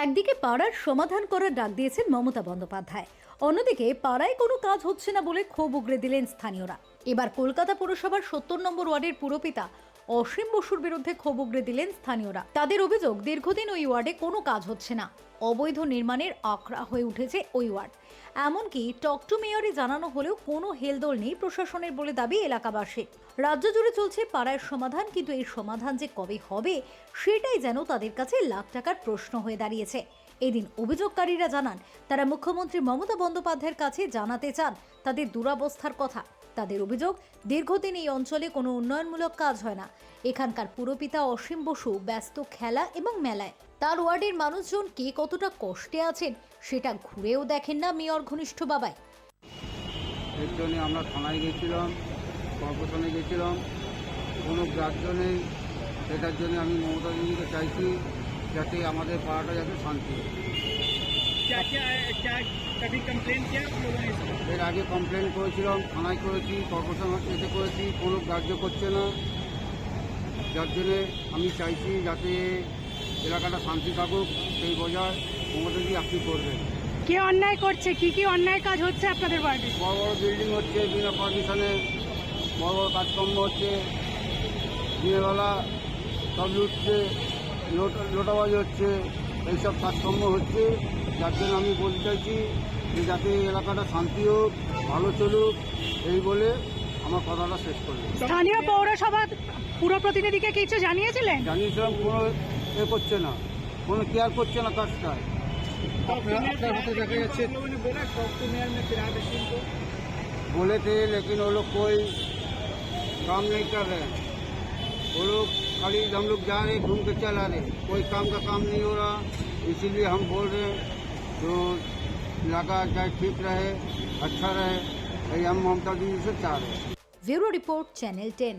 একদিকে পাড়ার সমাধান করার ডাক দিয়েছেন মমতা বন্দ্যোপাধ্যায়। অন্যদিকে পাড়ায় কোনো কাজ হচ্ছে না বলে ক্ষোভ উগড়ে দিলেন স্থানীয়রা। এবার কলকাতা পুরসভার সত্তর নম্বর ওয়ার্ডের পুরপিতা অসীম বসুর বিরুদ্ধে ক্ষোভ উগড়ে দিলেন স্থানীয়রা। তাদের অভিযোগ, দীর্ঘদিন ওই ওয়ার্ডে কোনো কাজ হচ্ছে না। অবৈধ নির্মাণের আখড়া হয়ে উঠেছে ওই ওয়ার্ড। এমনকি টক টু মেয়রে জানানো হলেও কোনো হেলদোল নেই প্রশাসনের বলে দাবি এলাকাবাসী রাজ্য জুড়ে চলছে পাড়ার সমাধান, কিন্তু এই সমাধান যে কবে হবে, সেটাই যেন তাদের কাছে লাখ টাকার প্রশ্ন হয়ে দাঁড়িয়েছে। এদিন অভিযোগকারীরা জানান, তারা মুখ্যমন্ত্রী মমতা বন্দ্যোপাধ্যায়ের কাছে জানাতে চান তাদের দুরাবস্থার কথা। তাদের অভিযোগ, দীর্ঘদিন এই অঞ্চলে কোনো উন্নয়নমূলক কাজ হয় না। এখানকার পুরপিতা অসীম বসু ব্যস্ত খেলা এবং মেলায়। তার ওয়ার্ডের মানুষজন কে কতটা কষ্টে আছেন সেটা ঘুরেও দেখেন না মেয়র ঘনিষ্ঠ বাবাই। এর জন্য আমরা থানায় গেছিলাম কর্পোরেশনে গেছিলাম কোনো গ্রাহ্য নেই। সেটার জন্য আমি মমতা দিদিকে চাইছি যাতে আমাদের পাড়াটা যাতে শান্তি এর আগে কমপ্লেন করেছিলাম থানায় করেছি কর্পোরেশন এতে করেছি কোনো গ্রাহ্য করছে না। যার জন্যে আমি চাইছি যাতে এলাকাটা শান্তি থাকুক সেই বজায় মমতা দিদি আপনি করবেন। কে অন্যায় করছে? কি কি অন্যায় কাজ হচ্ছে আপনাদের ওয়ার্ডে বড় বড় বিল্ডিং হচ্ছে বিনা পারমিশনে বড় বড় কাজকর্ম হচ্ছে। দিনেবেলা সব লুটছে লোট- লোটাবাজি হচ্ছে এইসব কাজকর্ম হচ্ছে। যার জন্য আমি বলতে চাইছি যে যাতে এলাকাটা শান্তি হোক ভালো চলুক এই বলে আমার কথাটা শেষ করলাম। স্থানীয় পৌরসভা পুরো প্রতিনিধিকে কিছু জানিয়েছিলেন? জানিয়েছিলাম কোনো এ করছে না কোনো কেয়ার করছে না কাজটা আপনার হাতে দেখা যাচ্ছে आप लोगों ने बोला टॉप टू मेयर में फिराद हसीन को बोले थे लेकिन वो लोग कोई काम नहीं कर रहे हैं वो लोग खाली हम लोग जा रहे घूम के चला रहे कोई काम का काम नहीं हो रहा इसीलिए हम बोल रहे हैं तो इलाका चाहे ठीक रहे अच्छा रहे यही हम ममता दीदी से चाह रहे हैं ব্যুরো রিপোর্ট চ্যানেল টেন